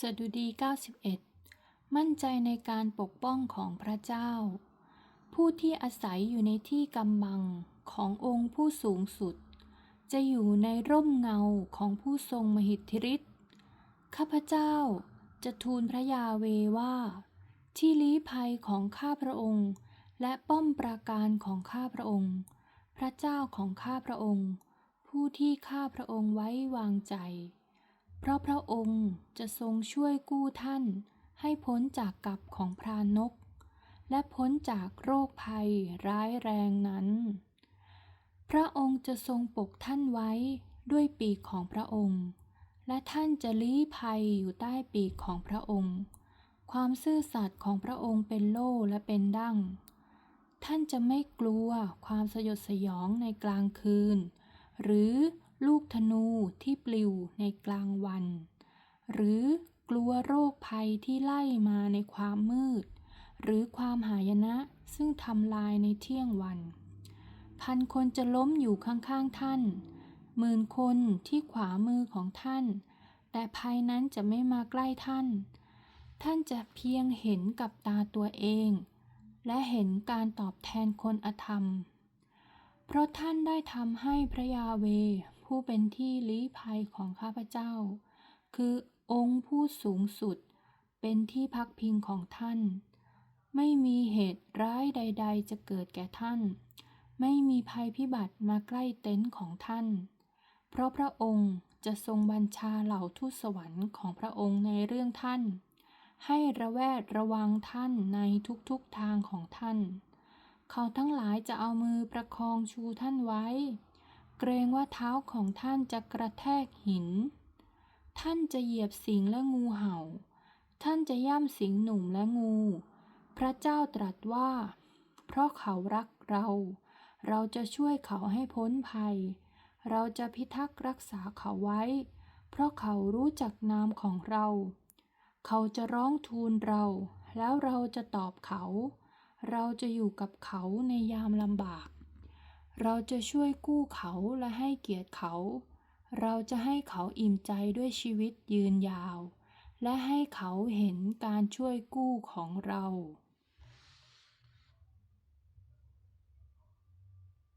สดุดี 91 มั่นใจในการปกป้องของพระเจ้า ผู้ที่อาศัยอยู่ในที่กำบังขององค์ผู้สูงสุด จะอยู่ในร่มเงาของผู้ทรงมหิทธิฤทธิ์ข้าพเจ้าจะทูลพระยาเวว่า ที่ลี้ภัยของข้าพระองค์ และป้อมปราการของข้าพระองค์ พระเจ้าของข้าพระองค์ ผู้ที่ข้าพระองค์ไว้วางใจ เพราะพระองค์จะทรงช่วยกู้ท่าน ให้พ้นจากกับของพรานก และพ้นจากโรคภัยร้ายแรงนั้น พระองค์จะทรงปกท่านไว้ด้วยปีกของพระองค์ และท่านจะลี้ภัยอยู่ใต้ปีกของพระองค์ ความซื่อสัตย์ของพระองค์เป็นโล่และเป็นดั้ง ท่านจะไม่กลัวความสยดสยองในกลางคืน หรือ ลูกธนูที่ปลิวในกลางวัน หรือกลัวโรคภัยที่ไล่มาในความมืด หรือความหายนะซึ่งทำลายในเที่ยงวัน พันคนจะล้มอยู่ข้างๆท่าน หมื่นคนที่ขวามือของท่าน แต่ภัยนั้นจะไม่มาใกล้ท่าน ท่านจะเพียงเห็นกับตาตัวเอง และเห็นการตอบแทนคนอธรรม เพราะท่านได้ทำให้พระยาเว ผู้เป็นที่ลี้ภัยของข้าพเจ้า คือองค์ผู้สูงสุด เป็นที่พักพิงของท่าน ไม่มีเหตุร้ายใด ๆ จะเกิดแก่ท่าน ไม่มีภัยพิบัติมาใกล้เต็นท์ของท่าน เพราะพระองค์จะทรงบัญชาเหล่าทูตสวรรค์ของพระองค์ในเรื่องท่าน ให้ระแวดระวังท่านในทุกๆทางของท่าน เขาทั้งหลายจะเอามือประคองชูท่านไว้ เกรงว่าเท้าของท่านจะกระแทกหิน ท่านจะเหยียบสิงและงูเห่า ท่านจะย่ำสิงหนุ่มและงู พระเจ้าตรัสว่า เพราะเขารักเรา เราจะช่วยเขาให้พ้นภัย เราจะพิทักษ์รักษาเขาไว้ เพราะเขารู้จักนามของเรา เขาจะร้องทูลเรา แล้วเราจะตอบเขา เราจะอยู่กับเขาในยามลำบาก เราจะช่วยกู้เขาและให้เกียรติเขา เราจะให้เขาอิ่มใจด้วยชีวิตยืนยาว และให้เขาเห็นการช่วยกู้ของเรา